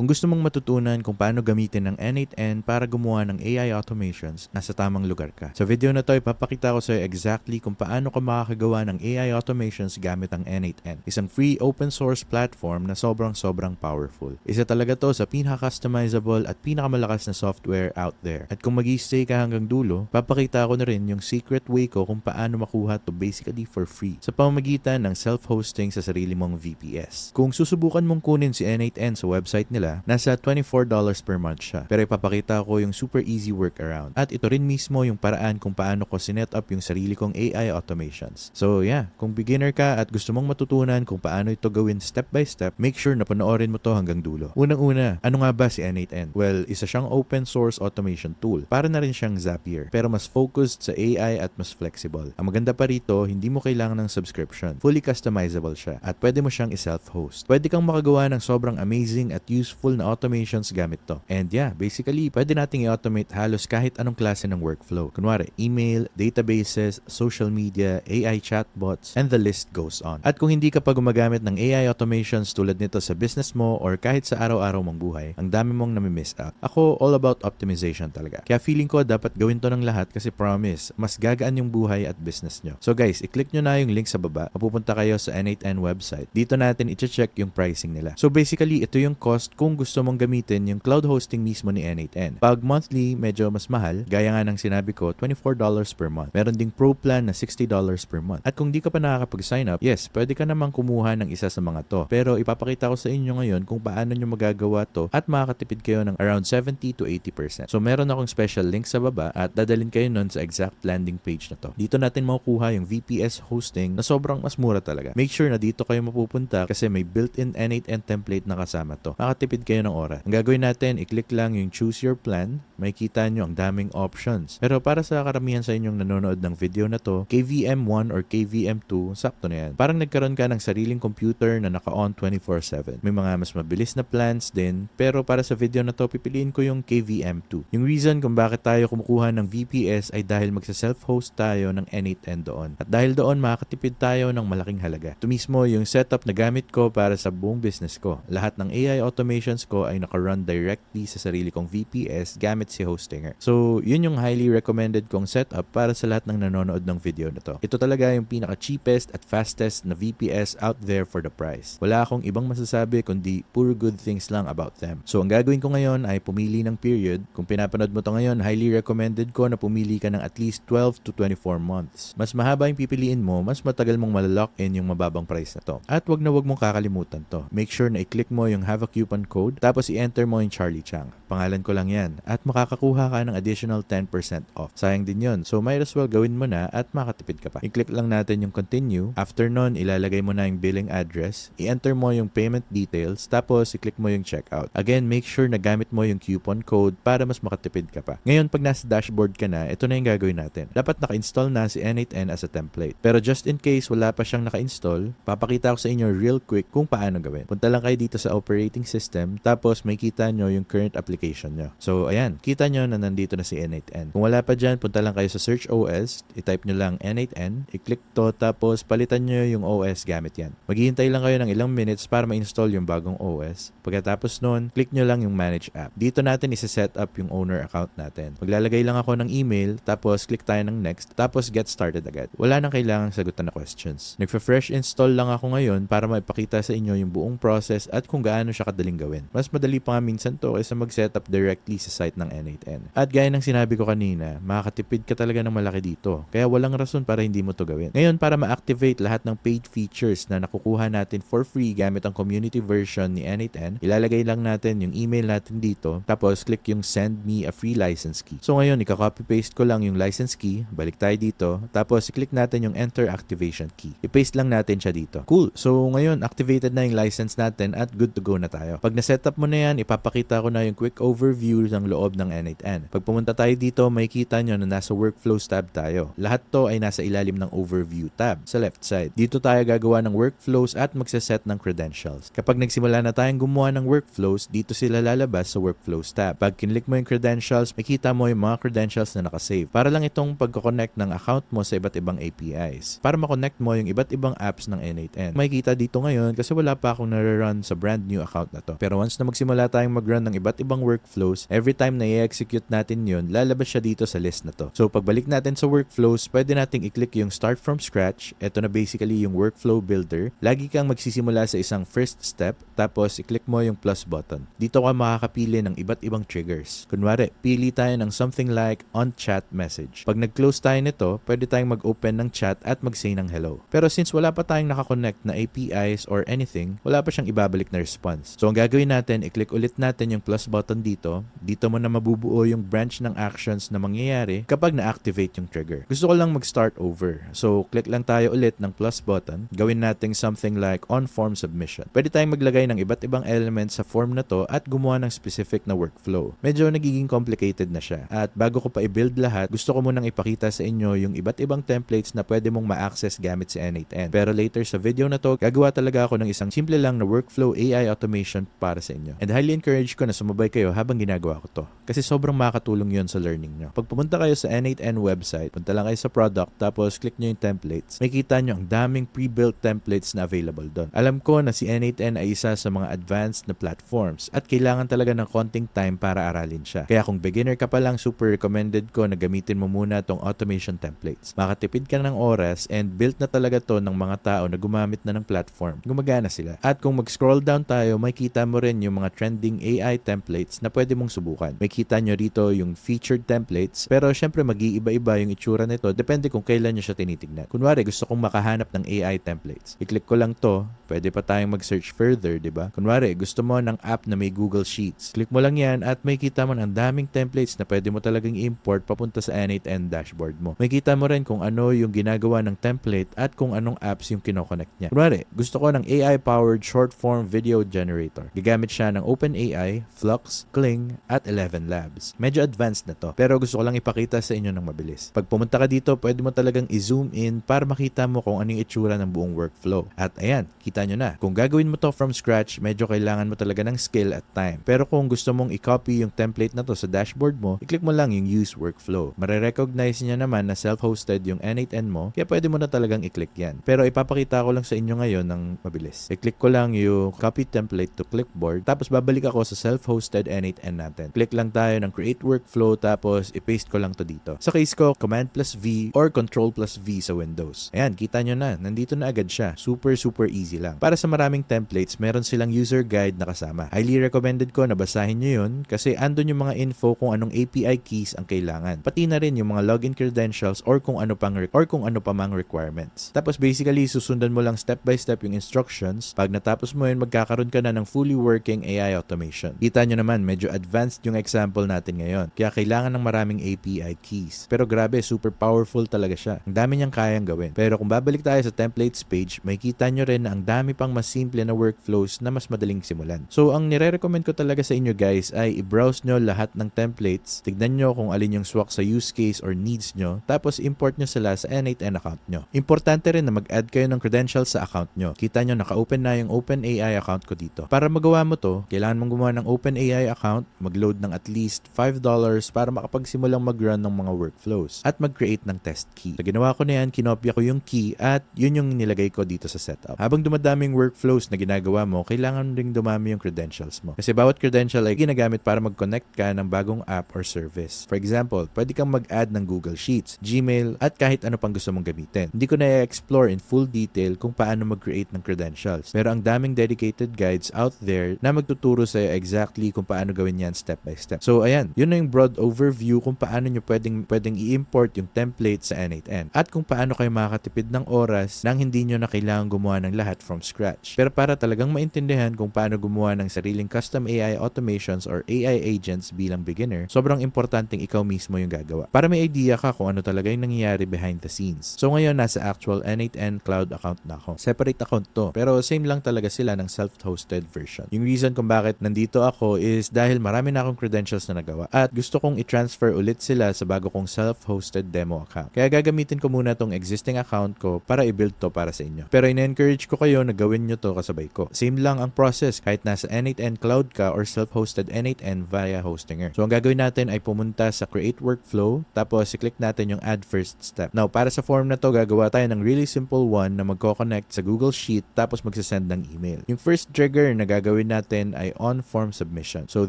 Kung gusto mong matutunan kung paano gamitin ng N8N para gumawa ng AI automations, nasa tamang lugar ka. Sa video na to, ipapakita ko sa iyo exactly kung paano ka makakagawa ng AI automations gamit ang N8N. Isang free open source platform na sobrang sobrang powerful. Isa talaga to sa pinaka-customizable at pinakamalakas na software out there. At kung mag stay ka hanggang dulo, papakita ko na rin yung secret way ko kung paano makuha to basically for free sa pamamagitan ng self-hosting sa sarili mong VPS. Kung susubukan mong kunin si N8N sa website nila, nasa $24 per month siya. Pero ipapakita ko yung super easy workaround. At ito rin mismo yung paraan kung paano ko sinet up yung sarili kong AI automations. So yeah, kung beginner ka at gusto mong matutunan kung paano ito gawin step by step, make sure na panoorin mo to hanggang dulo. Unang-una, ano nga ba si N8N? Well, isa siyang open source automation tool. Para na rin siyang Zapier, pero mas focused sa AI at mas flexible. Ang maganda pa rito, hindi mo kailangan ng subscription. Fully customizable siya at pwede mo siyang i-self-host. Pwede kang makagawa ng sobrang amazing at useful na automations gamit to. And yeah, basically, pwede nating i-automate halos kahit anong klase ng workflow. Kunwari, email, databases, social media, AI chatbots, and the list goes on. At kung hindi ka pa gumagamit ng AI automations tulad nito sa business mo or kahit sa araw-araw mong buhay, ang dami mong nami-miss out. Ako, all about optimization talaga. Kaya feeling ko dapat gawin to ng lahat kasi promise, mas gagaan yung buhay at business nyo. So guys, i-click nyo na yung link sa baba. Mapupunta kayo sa N8N website. Dito natin i-check yung pricing nila. So basically, ito yung cost kung gusto mong gamitin yung cloud hosting mismo ni N8N. Pag monthly, medyo mas mahal. Gaya nga ng sinabi ko, $24 per month. Meron ding pro plan na $60 per month. At kung di ka pa nakakapag-sign up, yes, pwede ka namang kumuha ng isa sa mga to. Pero ipapakita ko sa inyo ngayon kung paano nyo magagawa to at makakatipid kayo ng around 70 to 80%. So meron akong special link sa baba at dadalhin kayo nun sa exact landing page na to. Dito natin makukuha yung VPS hosting na sobrang mas mura talaga. Make sure na dito kayo mapupunta kasi may built-in N8N template na kasama to. Makatipid kayo ng oras. Ang gagawin natin, i-click lang yung choose your plan. May kita nyo ang daming options. Pero para sa karamihan sa inyong nanonood ng video na to, KVM1 or KVM2, sakto na yan. Parang nagkaroon ka ng sariling computer na naka-on 24-7. May mga mas mabilis na plans din, pero para sa video na to, pipiliin ko yung KVM2. Yung reason kung bakit tayo kumukuha ng VPS ay dahil magsa-self-host tayo ng N8N doon. At dahil doon, makakatipid tayo ng malaking halaga. Ito mismo yung setup na gamit ko para sa buong business ko. Lahat ng AI automations ko ay naka-run directly sa sarili kong VPS gamit si Hostinger. So, yun yung highly recommended kong setup para sa lahat ng nanonood ng video na to. Ito talaga yung pinaka-cheapest at fastest na VPS out there for the price. Wala akong ibang masasabi kundi pure good things lang about them. So, ang gagawin ko ngayon ay pumili ng period. Kung pinapanood mo to ngayon, highly recommended ko na pumili ka ng at least 12 to 24 months. Mas mahaba yung pipiliin mo, mas matagal mong malalock in yung mababang price na to. At wag na wag mong kakalimutan to. Make sure na i-click mo yung have a coupon code, tapos i-enter mo yung Charlie Chang. Pangalan ko lang yan. At makakakuha ka ng additional 10% off. Sayang din yon So, might as well gawin mo na at makatipid ka pa. I-click lang natin yung continue. After nun, ilalagay mo na yung billing address. I-enter mo yung payment details. Tapos, i-click mo yung checkout. Again, make sure na gamit mo yung coupon code para mas makatipid ka pa. Ngayon, pag nasa dashboard ka na, ito na yung gagawin natin. Dapat naka-install na si N8N as a template. Pero just in case wala pa siyang naka-install, papakita ko sa inyo real quick kung paano gawin. Punta lang kayo dito sa operating system, tapos may kita nyo yung current application nyo. So, ayan, kita nyo na nandito na si N8N. Kung wala pa dyan, punta lang kayo sa search OS, i-type nyo lang N8N, i-click to, tapos palitan nyo yung OS gamit yan. Maghihintay lang kayo ng ilang minutes para ma-install yung bagong OS. Pagkatapos nun, click nyo lang yung manage app. Dito natin isa-set up yung owner account natin. Maglalagay lang ako ng email, tapos click tayo ng next, tapos get started agad. Wala nang kailangang sagutan na questions. Nagfa-fresh install lang ako ngayon para maipakita sa inyo yung buong process at kung gaano siya kadaling gawin. Mas madali pa nga minsan to kaysa mag-setup directly sa site ng N8N. At gaya ng sinabi ko kanina, makakatipid ka talaga ng malaki dito. Kaya walang rason para hindi mo to gawin. Ngayon, para ma-activate lahat ng paid features na nakukuha natin for free gamit ang community version ni N8N, ilalagay lang natin yung email natin dito, tapos click yung send me a free license key. So ngayon, ika-copy paste ko lang yung license key, balik tayo dito, tapos i-click natin yung enter activation key. I-paste lang natin siya dito. Cool. So ngayon, activated na yung license natin at good to go na tayo. Pag na-setup mo na yan, ipapakita ko na yung quick overview ng loob ng N8N. Pag pumunta tayo dito, makikita nyo na nasa Workflows tab tayo. Lahat to ay nasa ilalim ng Overview tab sa left side. Dito tayo gagawa ng workflows at magsaset ng credentials. Kapag nagsimula na tayong gumawa ng workflows, dito sila lalabas sa Workflows tab. Pag kinlik mo yung credentials, makikita mo yung mga credentials na nakasave. Para lang itong pagkoconnect ng account mo sa iba't ibang APIs. Para makonect mo yung iba't ibang apps ng N8N. Makikita dito ngayon kasi wala pa akong nare-run sa brand new account na to. Pero once na magsimula tayong mag-run ng iba't ibang workflows, every time na i-execute natin yun, lalabas siya dito sa list na to. So pagbalik natin sa workflows, pwede nating i-click yung start from scratch. Ito na basically yung workflow builder. Lagi kang magsisimula sa isang first step, tapos i-click mo yung plus button. Dito ka makakapili ng iba't ibang triggers. Kunwari, pili tayo ng something like on chat message. Pag nag-close tayo nito, pwede tayong mag-open ng chat at mag-say ng hello. Pero since wala pa tayong nakakonect na APIs or anything, wala pa siyang ibabalik na response. So ang gagawin natin, i-click ulit natin yung plus button dito. Dito mo na mabubuo yung branch ng actions na mangyayari kapag na-activate yung trigger. Gusto ko lang mag-start over. So click lang tayo ulit ng plus button. Gawin natin something like on form submission. Pwede tayong maglagay ng iba't ibang elements sa form na to at gumawa ng specific na workflow. Medyo nagiging complicated na siya. At bago ko pa i-build lahat, gusto ko munang ipakita sa inyo yung iba't ibang templates na pwede mong ma-access gamit si N8N. Pero later sa video na to, gagawa talaga ako ng isang simple lang na workflow AI automation para sa inyo. And highly encourage ko na sumabay kayo habang ginagawa ko to. Kasi sobrang makakatulong yun sa learning nyo. Pag pumunta kayo sa N8N website, punta lang kayo sa product, tapos click nyo yung templates. Makikita nyo ang daming pre-built templates na available doon. Alam ko na si N8N ay isa sa mga advanced na platforms at kailangan talaga ng konting time para aralin siya. Kaya kung beginner ka pa lang, super recommended ko na gamitin mo muna tong automation templates. Makatipid ka ng oras and built na talaga to ng mga tao na gumamit na ng platform. Gumagana sila. At kung mag-scroll down tayo, makikita mo rin yung mga trending AI templates na pwede mong subukan. Makikita nyo rito yung featured templates pero syempre mag-iiba-iba yung itsura nito depende kung kailan nyo siya tinitignan. Kunwari gusto kong makahanap ng AI templates. I-click ko lang to, pwede pa tayong mag-search further, di ba? Kunwari gusto mo ng app na may Google Sheets. Click mo lang yan at makikita mo ng daming templates na pwede mo talagang i-import papunta sa N8N dashboard mo. Makikita mo rin kung ano yung ginagawa ng template at kung anong apps yung kinoconnect niya. Kunwari, gusto ko ng AI-powered short-form video generator. Gagamit siya ng OpenAI, Flux, Kling, at 11 Labs. Medyo advanced na to, pero gusto ko lang ipakita sa inyo ng mabilis. Pag pumunta ka dito, pwede mo talagang i-zoom in para makita mo kung ano yung itsura ng buong workflow. At ayan, kita nyo na. Kung gagawin mo to from scratch, medyo kailangan mo talaga ng skill at time. Pero kung gusto mong i-copy yung template na to sa dashboard mo, i-click mo lang yung use workflow. Mare-recognize niya naman na self-hosted yung N8N mo, kaya pwede mo na talagang i-click yan. Pero ipapakita ko lang sa inyo ngayon ng mabilis. I-click ko lang yung copy template to clipboard, tapos babalik ako sa self-hosted N8N natin. Click lang tayo ng create workflow, tapos i-paste ko lang to dito. Sa case ko, command plus V or control plus V sa Windows. Ayan, kita nyo na. Nandito na agad siya. Super, super easy lang. Para sa maraming templates, meron silang user guide na kasama. Highly recommended ko na basahin nyo yun kasi andun yung mga info kung anong API keys ang kailangan. Pati na rin yung mga login credentials or kung ano pang or kung ano pa mang requirements. Tapos basically, susundan mo lang step by step yung instructions. Pag natapos mo yun, magkakaroon ka na ng fully working AI automation. Kita nyo naman, medyo advanced yung example natin ngayon. Kaya kailangan ng maraming API keys. Pero grabe, super powerful talaga siya. Ang dami niyang kayang gawin. Pero kung babalik tayo sa templates page, makikita nyo rin na ang dami pang mas simple na workflows na mas madaling simulan. So, ang nire-recommend ko talaga sa inyo guys ay i-browse nyo lahat ng templates, tignan nyo kung alin yung swak sa use case or needs nyo, tapos import nyo sila sa N8N account nyo. Importante rin na mag-add kayo ng credentials sa account nyo. Kita nyo, naka-open na yung OpenAI account ko dito. Para magawa mo to, kailangan mong gumawa ng OpenAI account, mag-load ng at least $5 para makapagsimulang mag-run ng mga workflows at mag-create ng test key. Sa ginawa ko na yan, kinopya ko yung key at yun yung nilagay ko dito sa setup. Habang dumadaming workflows na ginagawa mo, kailangan ring dumami yung credentials mo. Kasi bawat credential ay ginagamit para mag-connect ka ng bagong app or service. For example, pwede kang mag-add ng Google Sheets, Gmail, at kahit ano pang gusto mong gamitin. Hindi ko na explore in full detail kung paano mag-create ng credentials. Pero ang daming dedicated guides out there na magtuturo sa'yo exactly kung paano gawin yan step by step. So ayan, yun na yung broad overview kung paano nyo pwedeng, pwedeng i-import yung template sa N8N. At kung paano kayo makakatipid ng oras nang hindi nyo na kailangan gumawa ng lahat from scratch. Pero para talagang maintindihan kung paano gumawa ng sariling custom AI automations or AI agents bilang beginner, sobrang importanteng ikaw mismo yung gagawa. Para may idea ka kung ano talaga yung nangyayari behind the scenes. So ngayon, nasa actual N8N cloud account na ako. Separate account to. Pero same lang talaga sila ng self-hosted version. Yung reason kung bakit nandito ako is dahil marami na akong credentials credentials na nagawa. At gusto kong i-transfer ulit sila sa bago kong self-hosted demo account. Kaya gagamitin ko muna tong existing account ko para i-build to para sa inyo. Pero ina-encourage ko kayo na gawin nyo to kasabay ko. Same lang ang process kahit nasa N8N Cloud ka or self-hosted N8N via Hostinger. So ang gagawin natin ay pumunta sa Create Workflow tapos i-click natin yung Add First Step. Now, para sa form na to, gagawa tayo ng really simple one na magko-connect sa Google Sheet tapos magsasend ng email. Yung first trigger na gagawin natin ay on form submission. So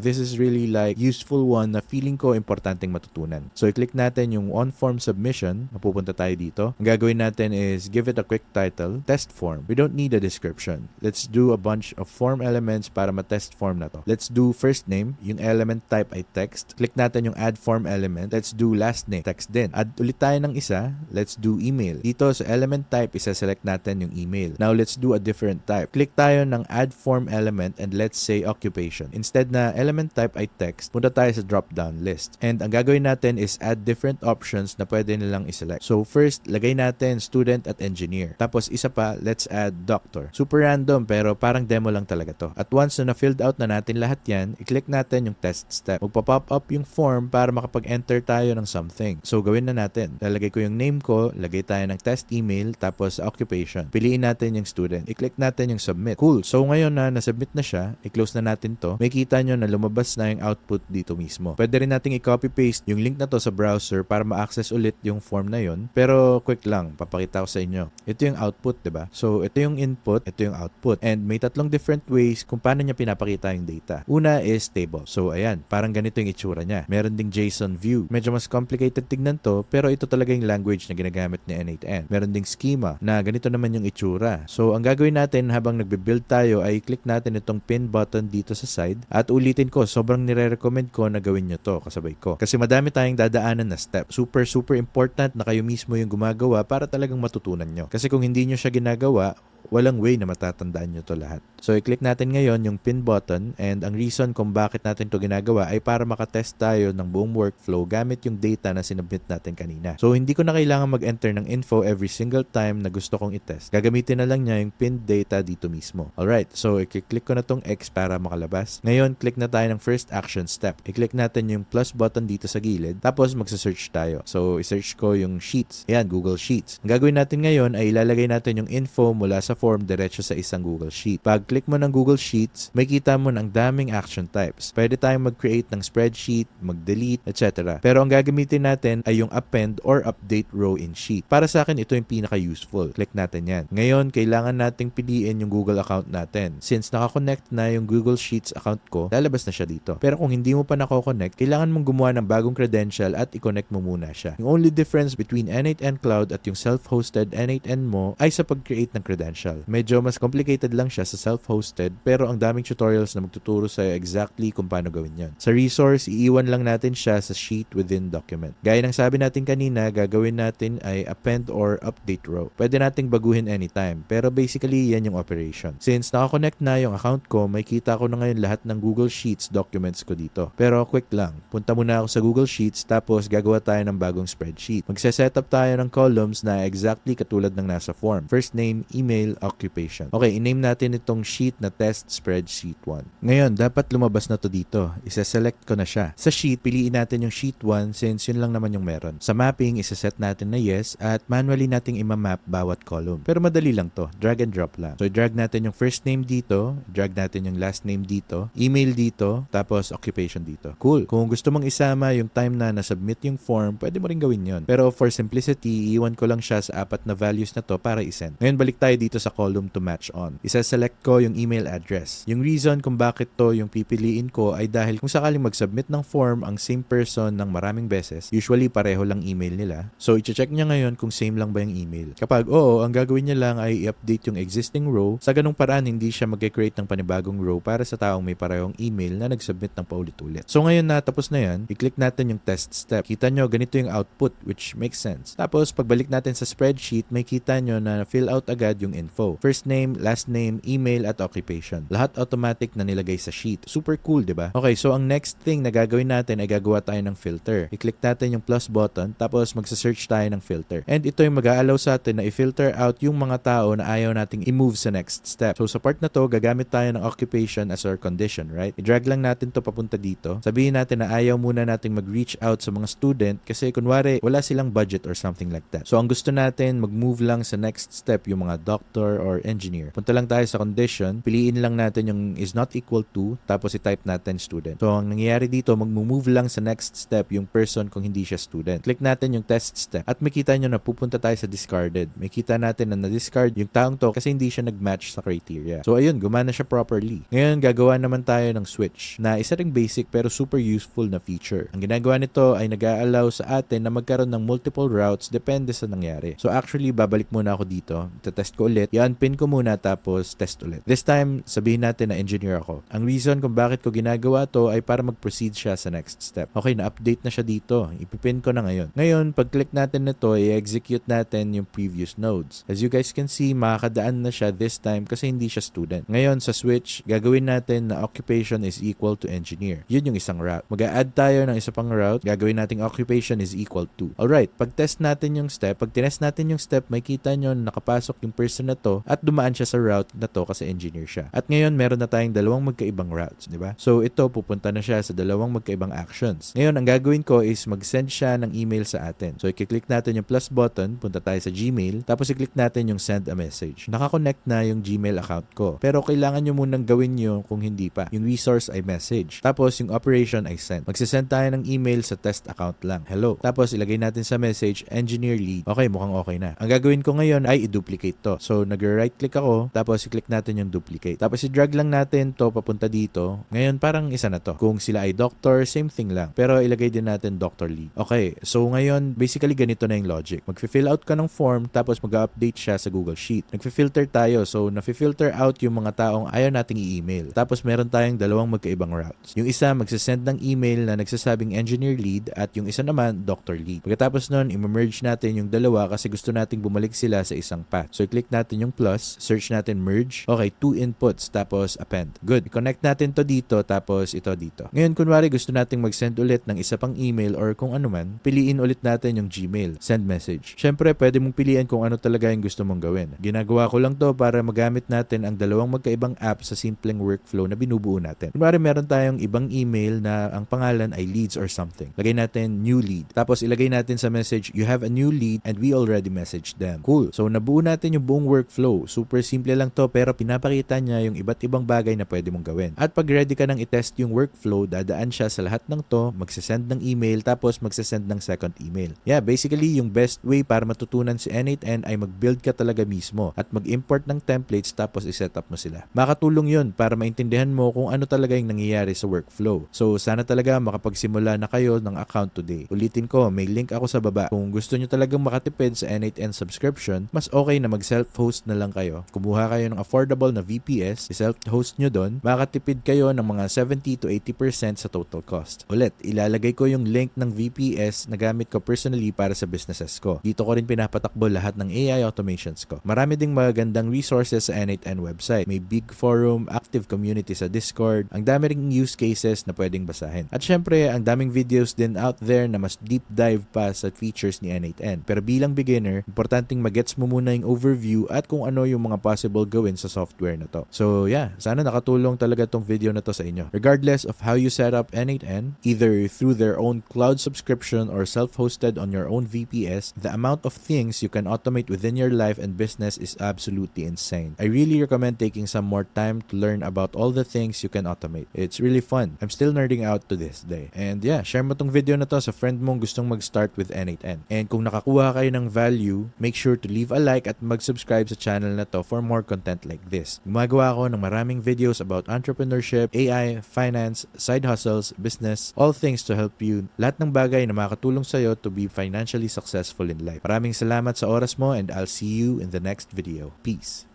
this is really like useful one na feeling ko importanteng matutunan. So i-click natin yung on form submission, mapupunta tayo dito. Ang gagawin natin is give it a quick title, test form. We don't need a description. Let's do a bunch of form elements para ma-test form na to. Let's do first name, yung element type ay text. Click natin yung add form element. Let's do last name, text din. Add ulit tayo ng isa, let's do email. Dito sa element type, isa-select natin yung email. Now let's do a different type. Click tayo ng add form element and let's say occupation. Instead na element type ay text, punta tayo sa drop-down list. And ang gagawin natin is add different options na pwede nilang iselect. So first, lagay natin student at engineer. Tapos isa pa, let's add doctor. Super random pero parang demo lang talaga to. At once na na-filled out na natin lahat yan, i-click natin yung test step. Magpa-pop up yung form para makapag-enter tayo ng something. So gawin na natin. Lalagay ko yung name ko, lagay tayo ng test email, tapos occupation. Piliin natin yung student. I-click natin yung submit. Cool. So ngayon na na-submit na siya, i-close na natin to. May kita nyo na lumabas na yung output dito mismo. Pwede rin nating i-copy-paste yung link na to sa browser para ma-access ulit yung form na yon. Pero quick lang, papakita ko sa inyo. Ito yung output, 'di ba? So ito yung input, ito yung output. And may tatlong different ways kung paano niya pinapakita yung data. Una is table. So ayan, parang ganito yung itsura niya. Meron ding JSON view. Medyo mas complicated tignan to, pero ito talaga yung language na ginagamit ni N8N. Meron ding schema na ganito naman yung itsura. So ang gagawin natin habang nagbe-build tayo ay click natin itong pin button dito sa side at ulitin ko, sobrang nire-recommend ko na gawin nyo to kasabay ko. Kasi madami tayong dadaanan na step. Super, super important na kayo mismo yung gumagawa para talagang matutunan nyo. Kasi kung hindi nyo siya ginagawa, walang way na matatandaan nyo to lahat. So, i-click natin ngayon yung pin button and ang reason kung bakit natin to ginagawa ay para makatest tayo ng buong workflow gamit yung data na sinubmit natin kanina. So, hindi ko na kailangan mag-enter ng info every single time na gusto kong i-test. Gagamitin na lang niya yung pinned data dito mismo. Alright, so i-click ko na tong X para makalabas. Ngayon, click na tayo ng first action step. I-click natin yung plus button dito sa gilid, tapos magsa-search tayo. So, i-search ko yung Sheets. Ayan, Google Sheets. Ang gagawin natin ngayon ay ilalagay natin yung info mula sa form diretso sa isang Google Sheet. Pag click mo ng Google Sheets, may kita mo ng daming action types. Pwede tayong mag-create ng spreadsheet, mag-delete, etc. Pero ang gagamitin natin ay yung append or update row in sheet. Para sa akin, ito yung pinaka-useful. Click natin yan. Ngayon, kailangan nating piliin yung Google account natin. Since nakakonect na yung Google Sheets account ko, lalabas na siya dito. Pero kung hindi mo pa nako-connect, kailangan mong gumawa ng bagong credential at i-connect mo muna siya. Yung only difference between N8N Cloud at yung self-hosted N8N mo ay sa pag-create ng credential. Medyo mas complicated lang siya sa self-hosted pero ang daming tutorials na magtuturo sa exactly kung paano gawin yan. Sa resource, iiwan lang natin siya sa sheet within document. Gaya ng sabi natin kanina, gagawin natin ay append or update row. Pwede nating baguhin anytime pero basically yan yung operation. Since nakakonect na yung account ko, may kita ko na ngayon lahat ng Google Sheets documents ko dito. Pero quick lang, punta muna ako sa Google Sheets tapos gagawa tayo ng bagong spreadsheet. Magse-setup tayo ng columns na exactly katulad ng nasa form. First name, email, occupation. Okay, i-name natin itong sheet na test spreadsheet 1. Ngayon, dapat lumabas na to dito. Isa-select ko na siya. Sa sheet, piliin natin yung sheet 1 since yun lang naman yung meron. Sa mapping, isa-set natin na yes at manually nating imamap bawat column. Pero madali lang to. Drag and drop lang. So, drag natin yung first name dito, drag natin yung last name dito, email dito, tapos occupation dito. Cool. Kung gusto mong isama yung time na na-submit yung form, pwede mo rin gawin yon. Pero for simplicity, iwan ko lang siya sa apat na values na to para isend. Ngayon, balik tayo dito sa column to match on. Isa-select ko yung email address. Yung reason kung bakit to yung pipiliin ko ay dahil kung sakaling mag-submit ng form ang same person ng maraming beses, usually pareho lang email nila. So, i-check niya ngayon kung same lang ba yung email. Kapag oo, ang gagawin niya lang ay i-update yung existing row. Sa ganung paraan, hindi siya mag-create ng panibagong row para sa taong may parehong email na nag-submit ng paulit-ulit. So, ngayon na tapos na yan, i-click natin yung test step. Kita nyo, ganito yung output, which makes sense. Tapos, pagbalik natin sa spreadsheet, may kita nyo na fill out agad yung info. First name, last name, email, at occupation. Lahat automatic na nilagay sa sheet. Super cool, di ba? Okay, so ang next thing na gagawin natin ay gagawa tayo ng filter. I-click natin yung plus button, tapos magsa-search tayo ng filter. And ito yung mag-aalaw sa atin na i-filter out yung mga tao na ayaw nating i-move sa next step. So sa part na to, gagamit tayo ng occupation as our condition, right? I-drag lang natin to papunta dito dito. Sabihin natin na ayaw muna nating mag-reach out sa mga student kasi kunwari wala silang budget or something like that. So ang gusto natin, mag-move lang sa next step yung mga doctor or engineer. Punta lang tayo sa condition, piliin lang natin yung is not equal to, tapos i-type natin student. So ang nangyayari dito, mag-move lang sa next step yung person kung hindi siya student. Click natin yung test step at makita nyo na pupunta tayo sa discarded. Makita natin na na-discard yung taong to kasi hindi siya nag-match sa criteria. So ayun, gumana siya properly. Ngayon, gagawa naman tayo ng switch na isa ring basic pero super useful na feature. Ang ginagawa nito ay nag-allow sa atin na magkaroon ng multiple routes depende sa nangyari. So actually, babalik muna ako dito. Test ko ulit. I-unpin ko muna tapos test ulit. This time, sabihin natin na engineer ako. Ang reason kung bakit ko ginagawa to ay para mag-proceed siya sa next step. Okay, na-update na siya dito. Ipipin ko na ngayon. Ngayon, pag-click natin nito, i-execute natin yung previous nodes. As you guys can see, makakadaan na siya this time kasi hindi siya student. Ngayon, sa switch, gagawin natin na occupation is equal to engineer. Yun yung isang route. Mag-add tayo ng isa pang route, gagawin nating occupation is equal to. Alright, pag-test natin yung step, pag tinest natin yung step, may kita nyo na nakapasok yung person na to at dumaan siya sa route na to kasi engineer siya. At ngayon, meron na tayong dalawang magkaibang routes, di ba? So, ito, pupunta na siya sa dalawang magkaibang actions. Ngayon, ang gagawin ko is mag-send siya ng email sa atin. So, i-click natin yung plus button, punta tayo sa Gmail, tapos i-click natin yung send a message. Nakakonect na yung Gmail account ko. Pero kailangan nyo munang gawin nyo kung hindi pa. Yung resource ay message. Tapos, yung operation ay send. Magsisend tayo ng email sa test account lang. Hello. Tapos, ilagay natin sa message, engineer lead. Okay, mukhang okay na. Ang gagawin ko ngayon ay i-duplicate to. So, nag-right click ako, tapos i-click natin yung duplicate. Tapos, i-drag lang natin to papunta dito. Ngayon, parang isa na to. Kung sila ay doctor, same thing lang. Pero, ilagay din natin doctor lead. Okay, so ngayon, basically ganito na yung logic. Mag-fill out ka ng form, tapos mag-update siya sa Google Sheet. Nag-filter tayo, so na-filter out yung mga taong ayaw nating i-email. Tapos meron tayong dalawang magkaibang routes. Yung isa, magsasend ng email na nagsasabing engineer lead at yung isa naman, doctor lead. Pagkatapos nun, i-merge natin yung dalawa kasi gusto nating bumalik sila sa isang path. So, click natin yung plus, search natin merge. Okay, two inputs, tapos append. Good. Connect natin to dito, tapos ito dito. Ngayon, kunwari gusto nating mag-send ulit ng isa pang email or kung ano man, piliin ulit natin yung Gmail, send message. Syempre, pwede mong piliin kung ano talaga yung gusto mong gawin. Ginagawa ko lang to para magamit natin ang dalawang magkaibang app sa simpleng workflow na binubuo natin. Kunwari, meron tayong ibang email na ang pangalan ay leads or something. Lagay natin new lead. Tapos ilagay natin sa message, you have a new lead and we already messaged them. Cool. So, nabuo natin yung buong workflow. Super simple lang to pero pinapakita niya yung iba't ibang bagay na pwede mong gawin. At pag ready ka nang itest yung workflow, dadaan siya sa lahat ng to, magsasend ng email, tapos magsasend ng second email. Yeah, basically, yung best way para matutunan si N8N ay mag-build ka talaga mismo at mag-import ng templates tapos i-set up mo sila. Makatulong yun para maintindihan mo kung ano talaga yung nangyayari sa workflow. So, sana talaga makapagsimula na kayo ng account today. Ulitin ko, may link ako sa baba. Kung gusto nyo talagang makatipid sa N8N subscription, mas okay na mag-self-host na lang kayo. Kumuha kayo ng affordable na VPS, i-self-host nyo doon, makatipid kayo ng mga 70 to 80% sa total cost. Ulit, ilalagay ko yung link ng VPS na gamit ko personally para sa businesses ko. Dito ko rin pinapatakbo lahat ng AI automations ko. Marami ding magagandang resources sa N8N website. May big forum, active community sa Discord, ang dami ring use cases na pwedeng basahin. At syempre, ang daming videos din out there na mas deep dive pa sa features ni N8N. Pero bilang beginner, importanteng magets mo muna yung overview at kung ano yung mga possible gawin sa software na to. So yeah, sana nakatulong talaga tong video na to sa inyo. Regardless of how you set up N8N, either through their own cloud subscription or self-hosted on your own VPS, the amount of things you can automate within your life and business is absolutely insane. I really recommend taking some more time to learn about all the things you can automate. It's really fun. I'm still nerding out to this day. And yeah, share mo tong video na to sa friend mong gustong mag-start with N8N. And kung nakakuha kayo ng value, make sure to leave a like at mag-subscribe sa channel na to for more content like this. Gumagawa ako ng maraming videos about entrepreneurship, AI, finance, side hustles, business, all things to help you. Lahat ng bagay na makatulong sa'yo to be financially successful in life. Maraming salamat sa oras mo and I'll see you in the next video. Peace.